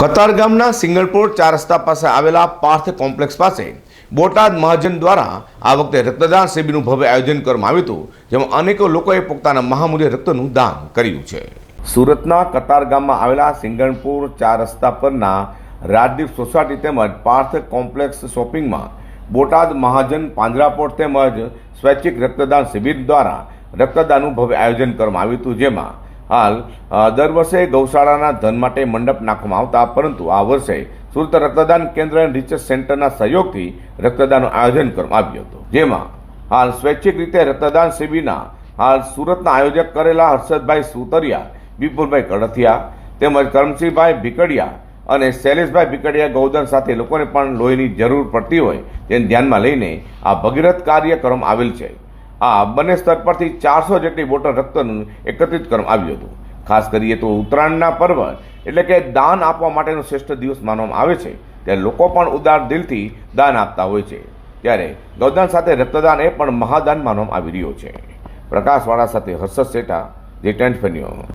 કતાર ગામના સિંગલપુર ચાર રસ્તા પાસે આવેલા પાર્થ કોમ્પ્લેક્સ પાસે બોટાદ મહાજન દ્વારા આ વખતે રક્તદાન શિબિરનું ભવ્ય આયોજન કરવામાં આવ્યું હતું, જેમાં અનેકો લોકોએ પોતાના મહામૂલ્ય રક્તનું દાન કર્યું છે. સુરતના કતાર ગામમાં આવેલા સિંગણપુર ચાર રસ્તા પરના રાજદીપ સોસાયટી તેમજ પાર્થ કોમ્પ્લેક્સ શોપિંગમાં બોટાદ મહાજન પાંજરાપોળ તેમજ સ્વૈચ્છિક રક્તદાન શિબિર દ્વારા રક્તદાનનું ભવ્ય આયોજન કરવામાં આવ્યું હતું, જેમાં હાલ દર વર્ષે ગૌશાળાના ધન માટે મંડપ નાખવામાં આવતા, પરંતુ આ વર્ષે સુરત રક્તદાન કેન્દ્ર રિસર્ચ સેન્ટરના સહયોગથી રક્તદાનનું આયોજન કરવામાં આવ્યું હતું. જેમાં હાલ સ્વૈચ્છિક રીતે રક્તદાન શિબિરના હાલ સુરતના આયોજક કરેલા હર્ષદભાઈ સુતરિયા, વિપુલભાઈ કડથિયા તેમજ કરમસિંહભાઈ ભીકડિયા અને શૈલેષભાઈ ભીકડિયા ગૌધન સાથે લોકોને પણ લોહીની જરૂર પડતી હોય તેને ધ્યાનમાં લઈને આ ભગીરથ કાર્ય કરવામાં આવેલ છે. આ બંને સ્તર પરથી ચારસો જેટલી બોટલ રક્તનું એકત્રિત કરવામાં આવ્યું હતું. ખાસ કરીએ તો ઉત્તરાયણના પર્વ એટલે કે દાન આપવા માટેનો શ્રેષ્ઠ દિવસ માનવામાં આવે છે. ત્યારે લોકો પણ ઉદાર દિલથી દાન આપતા હોય છે. ત્યારે ગૌદાન સાથે રક્તદાન એ પણ મહાદાન માનવામાં આવી રહ્યો છે. પ્રકાશવાળા સાથે હર્ષદ શેઠા જે ટેન્ટ ફેન્યો.